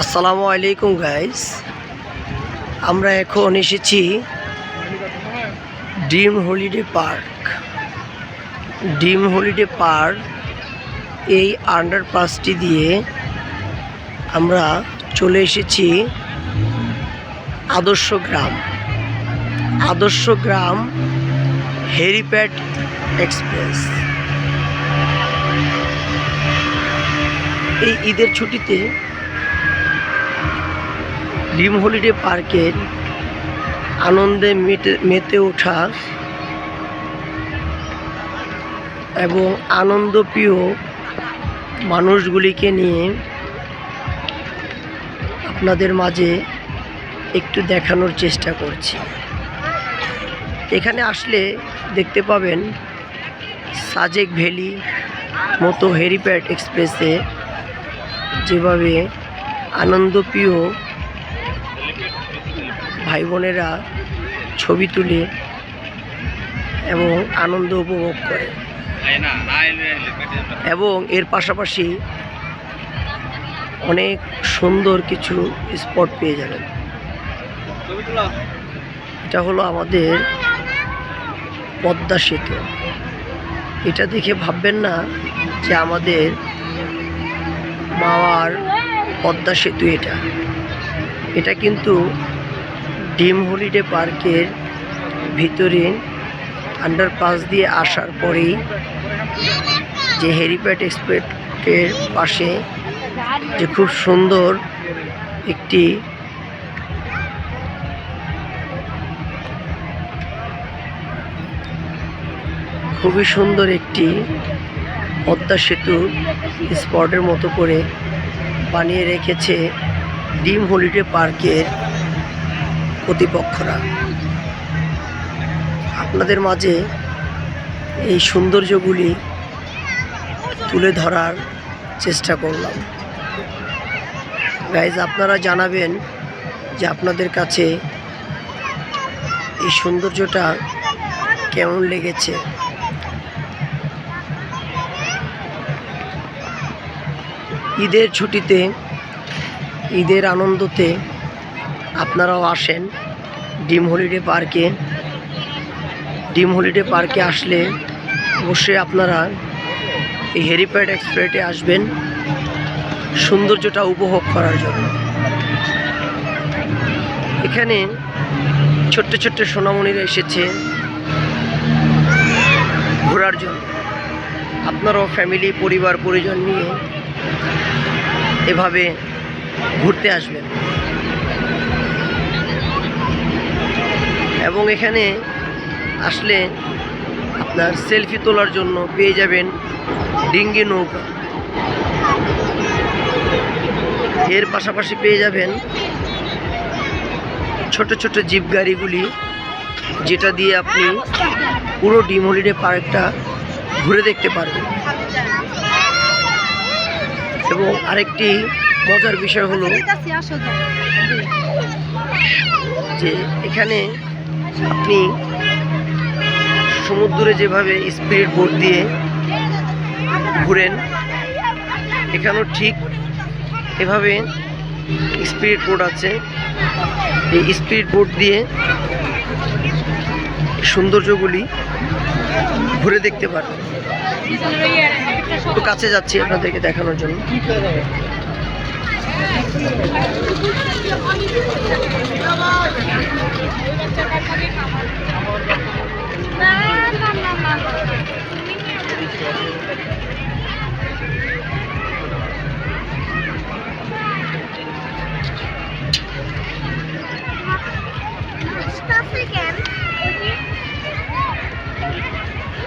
আসসালামু আলাইকুম গাইস আমরা এখন এসেছি dream holiday park. Dream holiday park এই আন্ডারপাসটি দিয়ে আমরা চলে এসেছি আদর্শ গ্রাম। আদর্শ গ্রাম হেরিপ্যাড এক্সপ্রেস। এই ঈদের ছুটিতে ড্রিম হলিডে পার্কের আনন্দে মেতে মেতে ওঠা এবং আনন্দপ্রিয় মানুষগুলিকে নিয়ে আপনাদের মাঝে একটু দেখানোর চেষ্টা করছি। এখানে আসলে দেখতে পাবেন সাজেক ভ্যালি, মতো হেরিপ্যাড এক্সপ্রেসে যেভাবে আনন্দপ্রিয় ভাই বোনেরা ছবি তুলে এবং আনন্দ উপভোগ করে। এবং এর পাশাপাশি অনেক সুন্দর কিছু স্পট পেয়ে যাবেন। এটা হলো আমাদের পদ্মা সেতু। এটা দেখে ভাববেন না যে আমাদের মাওয়ার পদ্মা সেতু এটা। এটা কিন্তু ডিম হলিডে পার্কের ভিতরে আন্ডারপাস দিয়ে আসার পরেই যে হেরিপ্যাড এক্সপ্রেসের পাশে যে খুব সুন্দর একটি খুবই সুন্দর একটি পদ্মা সেতু স্পটের মতো করে বানিয়ে রেখেছে ডিম হলিডে পার্কের কর্তৃপক্ষরা আপনাদের মাঝে এই সৌন্দর্যগুলি তুলে ধরার চেষ্টা করলাম। গাইজ আপনারা জানাবেন যে আপনাদের কাছে এই সৌন্দর্যটা কেমন লেগেছে। ঈদের ছুটিতে, ঈদের আনন্দতে আপনারাও আসেন। ডিম হলিডে পার্কে। ডিম হলিডে পার্কে আসলে অবশ্যই আপনারা এই হেরিপ্যাড এক্সপ্রেটে আসবেন। সৌন্দর্যটা উপভোগ করার জন্য। এখানে ছোট্ট ছোট্ট সোনামণিরা এসেছে ঘোরার জন্য। আপনারাও ফ্যামিলি পরিবার, পরিজন নিয়ে এভাবে ঘুরতে আসবেন। এবং এখানে আসলে আপনার সেলফি তোলার জন্য পেয়ে যাবেন ডিঙ্গি নৌকা। এর পাশাপাশি পেয়ে যাবেন ছোট ছোট জিপ গাড়িগুলি, যেটা দিয়ে আপনি পুরো ডিম হলিডে পার্কটা ঘুরে দেখতে পারবেন। এবং আরেকটি মজার বিষয় হলো যে, এখানে আপনি সমুদ্রে যেভাবে স্পিড বোট দিয়ে ঘুরেন, এখানেও ঠিক এভাবে স্পিড বোট আছে। এই স্পিড বোট দিয়ে সৌন্দর্যগুলি ঘুরে দেখতে পারবেন একটু কাছে যাচ্ছি আপনাদেরকে দেখানোর জন্য।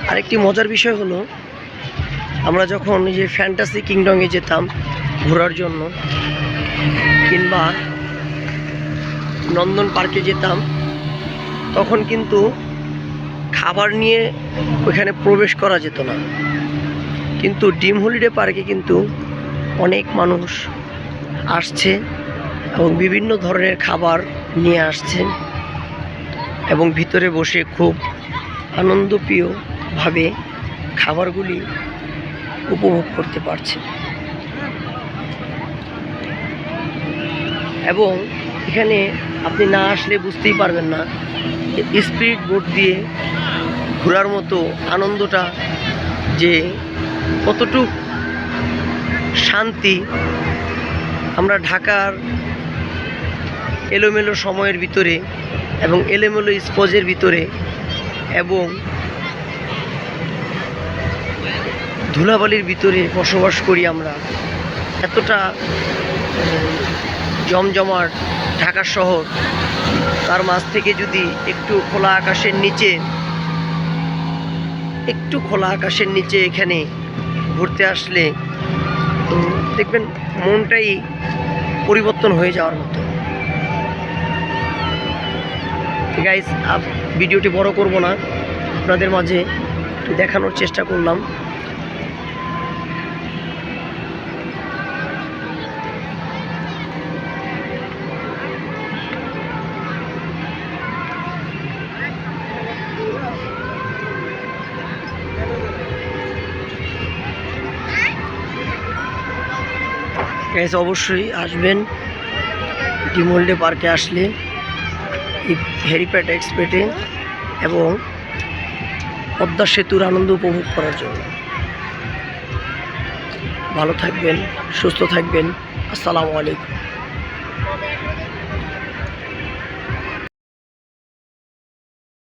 আরেকটি মজার বিষয় হলো আমরা যখন এই যে ফ্যান্টাসি কিংডমে যেতাম ঘোরার জন্য কিংবা নন্দন পার্কে যেতাম, তখন কিন্তু খাবার নিয়ে ওইখানে প্রবেশ করা যেত না। কিন্তু ডিম হলিডে পার্কে কিন্তু অনেক মানুষ আসছে এবং বিভিন্ন ধরনের খাবার নিয়ে আসছে এবং ভিতরে বসে খুব আনন্দপ্রিয়ভাবে খাবারগুলি উপভোগ করতে পারছে। এবং এখানে আপনি না আসলে বুঝতেই পারবেন না স্পিড বোট দিয়ে ঘোরার মতো আনন্দটা যে কতটুক শান্তি আমরা ঢাকার এলোমেলো সময়ের ভিতরে এবং এলোমেলো স্পজের ভিতরে এবং ধুলাবালির ভিতরে বসবাস করি আমরা, এতটা উম, জমজমাট ঢাকা শহর তার মাঝ থেকে যদি একটু খোলা আকাশের নিচে একটু খোলা আকাশের নিচে এখানে ঘুরতে আসলে দেখবেন মনটাই পরিবর্তন হয়ে যাওয়ার মতো। গাইস ভিডিওটি বড় করব না। আপনাদের মাঝে দেখানোর চেষ্টা করলাম। গাইস, অবশ্যই আসবেন। ডিমোল্ডে পার্কে আসলে হেরিপ্যাট এক্সপেটে এবং পদ্মা সেতুর আনন্দ উপভোগ করার জন্য। ভালো থাকবেন, সুস্থ থাকবেন। আসসালামু আলাইকুম।